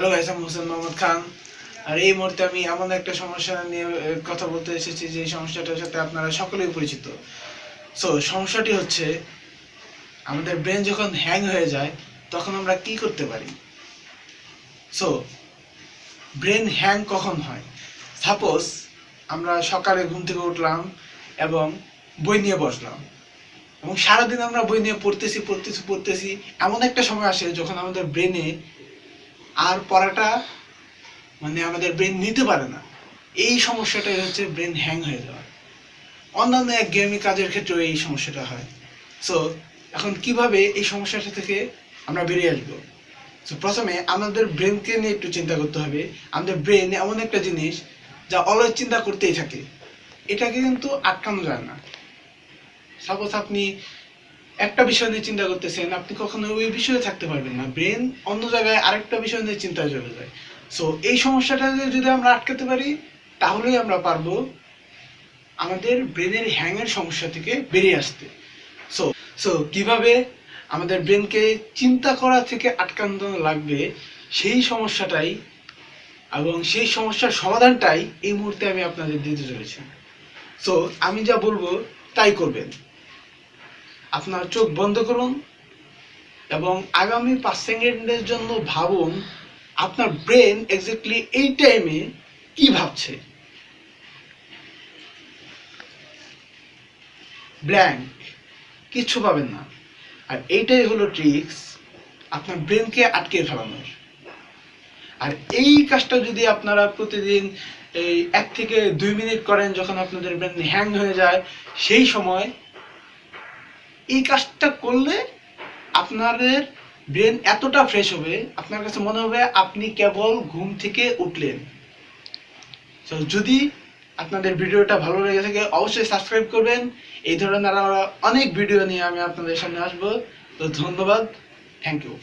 Hello guys আমি হোসেন মোহাম্মদ খান। আর এই মুহূর্তে আমি এমন একটা সমস্যা নিয়ে কথা বলতে এসেছি যে সমস্যাটার সাথে আপনারা সকলেই পরিচিত। সো সমস্যাটি হচ্ছে, আমাদের ব্রেন যখন হ্যাং হয়ে যায়, তখন আমরা কি করতে পারি? সো ব্রেন হ্যাং কখন হয়? সাপোজ আমরা সকালে ঘুম থেকে উঠলাম এবং বই নিয়ে বসলাম। এবং সারাদিন আমরা বই নিয়ে পড়তেছি পড়তেছি পড়তেছি। এমন একটা সময় আসে যখন আমাদের ব্রেনে আর পড়াটা মানে আমাদের ব্রেন নিতে পারে না। এই সমস্যাটাই হচ্ছে ব্রেন হ্যাং হয়ে যাওয়া। অন্যান্য এক গেমি কাজের ক্ষেত্রেও এই সমস্যাটা হয়। সো এখন কীভাবে এই সমস্যাটা থেকে আমরা বেরিয়ে আসব? সো প্রথমে আমাদের ব্রেনকে নিয়ে একটু চিন্তা করতে হবে। আমাদের ব্রেন এমন একটা জিনিস যা অলওয়েজ চিন্তা করতেই থাকে। এটাকে কিন্তু আটকানো যায় না। সাপোজ আপনি একটা বিষয় নিয়ে চিন্তা করতেছেন, আপনি কখনো ওই বিষয়ে থাকতে পারবেন না। ব্রেন অন্য জায়গায় আরেকটা বিষয় নিয়ে চিন্তায় চলে যায়। সো এই সমস্যাটা যদি আমরা আটকাতে পারি, তাহলেই আমরা পারব আমাদের ব্রেনের হ্যাংয়ের সমস্যা থেকে বেরিয়ে আসতে। সো সো কীভাবে আমাদের ব্রেনকে চিন্তা করা থেকে আটকানো লাগবে, সেই সমস্যাটাই এবং সেই সমস্যার সমাধানটাই এই মুহূর্তে আমি আপনাদের দিতে চলেছি। সো আমি যা বলব, তাই করবেন। আপনার চোখ বন্ধ করুন এবং আগামী পাঁচ সেকেন্ডের জন্য ভাবুন আপনার ব্রেন এক্স্যাক্টলি এই টাইমে কি ভাবছে। ব্ল্যাঙ্ক কিচ্ছু পাবেন না। আর এইটাই হলো ট্রিক্স আপনার ব্রেনকে আটকে ফেলানোর। আর এই কাজটা যদি আপনারা প্রতিদিন এই এক থেকে দুই মিনিট করেন, যখন আপনাদের ব্রেন হ্যাং হয়ে যায়, সেই সময় এই কাজটা করলে আপনাদের ব্রেন এতটা ফ্রেশ হবে, আপনার কাছে মনে হবে আপনি কেবল ঘুম থেকে উঠলেন। তো যদি আপনাদের ভিডিওটা ভালো লেগে থাকে, অবশ্যই সাবস্ক্রাইব করবেন। এই ধরনের আরও অনেক ভিডিও নিয়ে আমি আপনাদের সামনে আসব। তো ধন্যবাদ। Thank you